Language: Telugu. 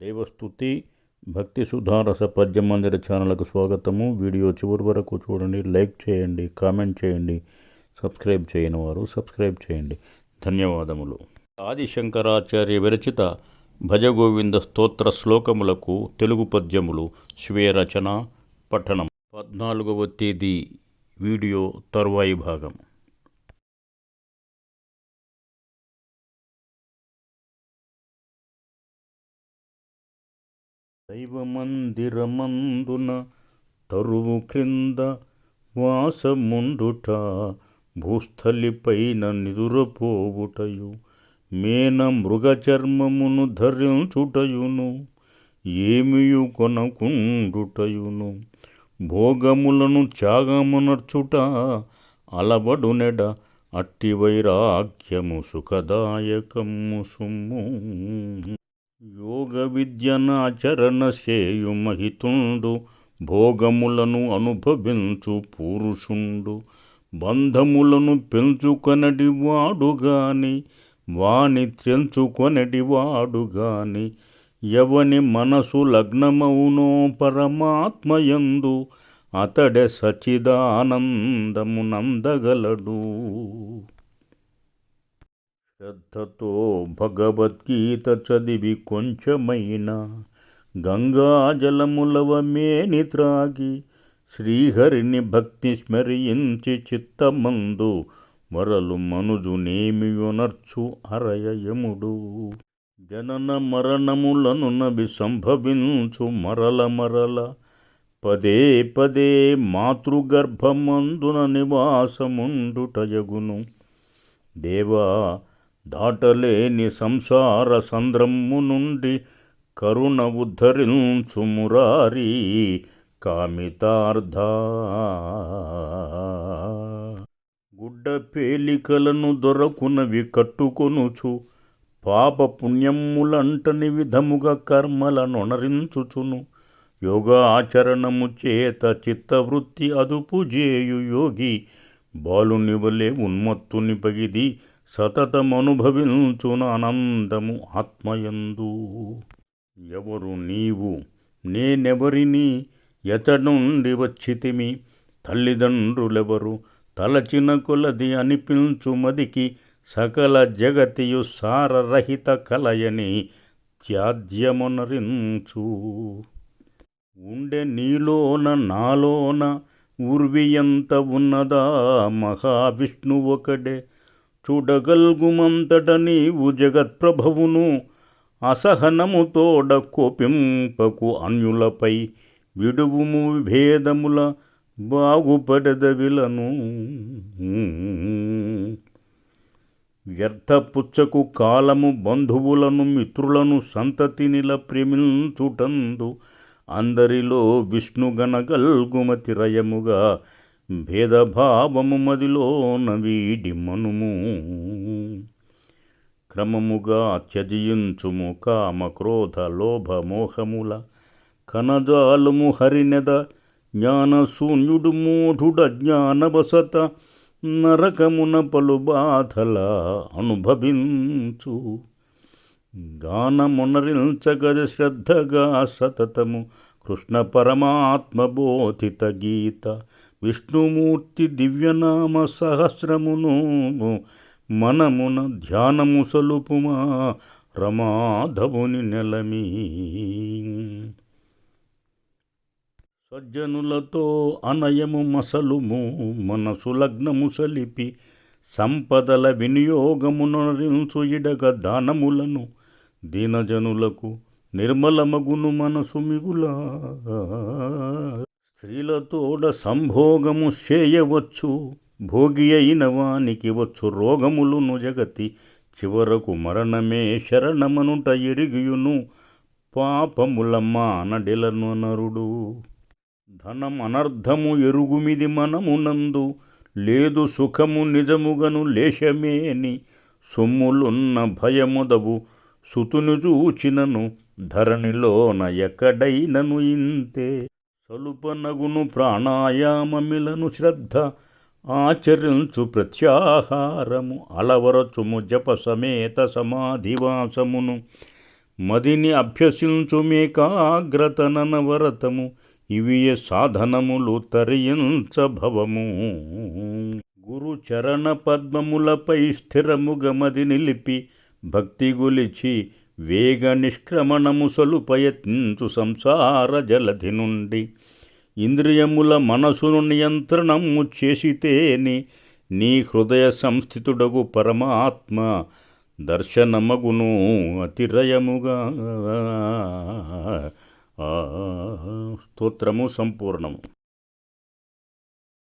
దైవస్తుతి భక్తి సుధారస పద్య మందిర ఛానల్కు స్వాగతము. వీడియో చివరి వరకు చూడండి లైక్ చేయండి కామెంట్ చేయండి సబ్స్క్రైబ్ చేయని వారు సబ్స్క్రైబ్ చేయండి. ధన్యవాదములు. ఆదిశంకరాచార్య విరచిత భజగోవింద స్తోత్ర శ్లోకములకు తెలుగు పద్యములు స్వీయ రచన పఠనం. పద్నాలుగవ తేదీ వీడియో తరువాయి భాగం. దైవమందిరమందున తరువు క్రింద వాసముండుట భూస్థలిపైన నిదురపోవుటయు మేన మృగచర్మమును ధరించుటయును ఏమియు కొనకుండుటయును భోగములను త్యాగమునర్చుట అలబడునెడ అట్టి వైరాగ్యము సుఖదాయకము సుమ్ము యోగ విద్యనాచరణ చేయు మహితుండు భోగములను అనుభవించు పురుషుండు. బంధములను పెంచుకొనడి వాడుగాని వాని తెంచుకొనడి వాడుగాని ఎవని మనసు లగ్నమౌనో పరమాత్మయందు అతడే సచిదానందమునందగలడు శ్రద్ధతో భగవద్గీత చదివి కొంచెమైనా గంగాజలములవ మేని త్రాగి శ్రీహరిని భక్తి స్మరించి చిత్తమందు వరలు మనుజునేమియునర్చు అరయయముడు. జనన మరణములను నవి సంభవించు మరల మరల పదే పదే మాతృగర్భమందున నివాసముండుటయగును దేవా దాటలేని సంసార సంద్రము నుండి కరుణ ఉద్ధరించు మురారి కామితార్థ. గుడ్డ పేలికలను దొరకునవి కట్టుకొనుచు పాప పుణ్యములంటని విధముగా కర్మలనొనరించుచును యోగాచరణము చేత చిత్తవృత్తి అదుపు జేయు యోగి బాలునివలే ఉన్మత్తుని పగిది సతతమనుభవించున ఆనందము ఆత్మయందు. ఎవరు నీవు? నేనెవరిని? ఎతడుండి వచ్చితిమి? తల్లిదండ్రులెవరు? తలచిన కొలది అనిపించు మదికి సకల జగతియు సారరహిత కలయని త్యాజ్యమునరించు. ఉండే నీలోన నాలోన ఉర్వి ఎంత ఉన్నదా? మహావిష్ణు ఒకడే చూడగల్గుమంతట నీవు జగత్ప్రభవును అసహనముతోడ కోపింపకు అన్యులపై విడువుము విభేదముల బాగుపడదవిలను వ్యర్థపుచ్చకు కాలము బంధువులను మిత్రులను సంతతినిల ప్రేమించుటందు అందరిలో విష్ణుగణగల్గుమతిరయముగా రయముగా భేదభావము మదిలోన వీడి మనుము క్రమముగా త్యజించుము కామ క్రోధ లోభ మోహముల కనజాలము హరినెద జ్ఞానశూన్యుడు మూఢుడ జ్ఞానవసత నరకమున పలు బాధల అనుభవించు. గానమునరించగద శ్రద్ధగా సతతము కృష్ణ పరమాత్మ బోధిత గీత విష్ణుమూర్తి దివ్యనామ సహస్రమును మనమున ధ్యానము సలుపుమా రమాధవుని నెలమీ. సజ్జనులతో అనయము మసలుము మనసు లగ్నము సలిపి సంపదల వినియోగమునరించు ఇడగ దానములను దీనజనులకు నిర్మలమగును మనసు మిగులా. స్త్రీలతోడ సంభోగము చేయవచ్చు భోగి అయిన వానికి వచ్చు రోగములును జగతి. చివరకు మరణమే శరణమనుట ఎరిగియును పాపముల మానడెలను నరుడు ధనం అనర్ధము ఎరుగుమిది మనమునందు లేదు సుఖము నిజముగను లేశమేని. సొమ్ములున్న భయముదవు సుతును చూచినను ధరణిలోన ఎక్కడైనను ఇంతే. సలుపనగును ప్రాణాయామమిలను శ్రద్ధ ఆచరించు ప్రత్యాహారము అలవరచుము జప సమేత సమాధివాసమును. మదిని అభ్యసించుమేకాగ్రతనవరతము ఇవియ సాధనములు తరించభవము. గురు చరణ పద్మములపై స్థిరముగ మది నిలిపి భక్తి గులిచి వేగ నిష్క్రమణము సొలుపయత్నించు సంసార జలధి నుండి. ఇంద్రియముల మనసును నియంత్రణము చేసితేని నీ హృదయ సంస్థితుడగు పరమాత్మ దర్శనమగును అతిరయముగా. స్తోత్రము సంపూర్ణము.